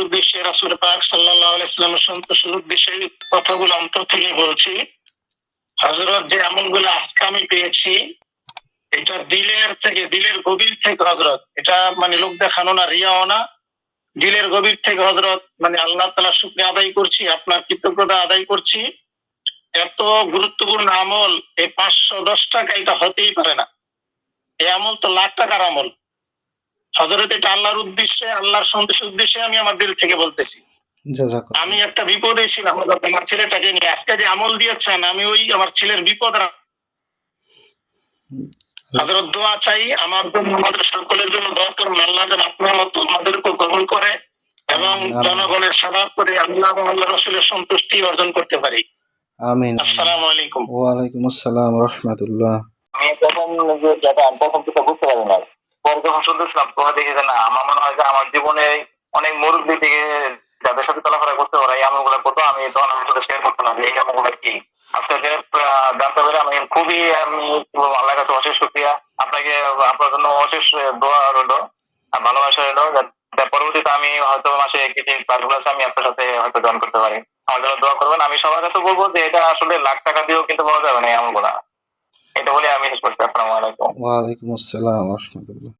উদ্দেশ্যে রাসুল পাক সাল্লাহ ইসলামের সন্তুষ্টির উদ্দেশ্যে কথাগুলো অন্তর থেকে বলছি। হজরত যে আমলগুলো আজকে আমি পেয়েছি, এটা দিলের থেকে, দিলের গভীর থেকে হজরত এটা মানে লোক দেখানো না, রিয়াও না। দিলের গভীর থেকে হজরত মানে আল্লাহ তালা শুক্রিয়া আদায় করছি, আপনার কৃতজ্ঞতা আদায় করছি। এত গুরুত্বপূর্ণ আমল, এই পাঁচশো দশ টাকা এটা হতেই পারে না। এই আমল তো লাখ টাকার আমল। হজরত এটা আল্লাহর উদ্দেশ্যে আল্লাহর সন্তুষ্টির উদ্দেশ্যে আমি আমার দিল থেকে বলতেছি। আমি একটা বিপদে ছিলাম আমার ছেলেটাকে নিয়ে। আজকে যে আমল দিয়েছেন আমি ওই আমার ছেলের বিপদ হজরত দোয়া চাই আমার জন্য আমাদের সকলের জন্য দোয়া করুন আল্লাহ যেন আপনার মতো আমাদেরকে গ্রহণ করে এবং জনগণের সেবা করে আল্লাহ এবং আল্লাহ রসুলের সন্তুষ্টি অর্জন করতে পারি। আমিন আসসালামু আলাইকুম। ওয়ালাইকুম আসসালাম রহমতুল্লাহ। আমি প্রথম যে যেটা প্রথম বুঝতে পারি না পরে যখন শুনতেছিলাম তোমরা দেখি যে না। আমার মনে হয় যে আমার জীবনে অনেক মুরব্বী থেকে যাদের সাথে চলাফেরা করতে পারে এই আমলগুলো করতো, আমি তখন আমার সাথে শেয়ার করতাম যে এই আমলগুলো কি? আজকে জানতে পেরে আমি খুবই, আমি আল্লাহর কাছে অশেষ শুক্রিয়া। আপনাকে, আপনার জন্য অশেষ দোয়া রইল ভালোবাসা রইল পরবর্তীতে আমি হয়তো মাসে কিছু ক্লাসগুলো আছে, আমি আপনার সাথে হয়তো জয়েন করতে পারি। আমার জন্য দোয়া করবেন। আমি সবার কাছে বলব যে, এটা আসলে লাখ টাকা দিয়েও কিন্তু পাওয়া যাবে না, এই আমলগুলা এটা বলে আমি শেষ করছি। আসসালামু আলাইকুম। ওয়ালাইকুম আসসালাম, রহমতুল্লাহ।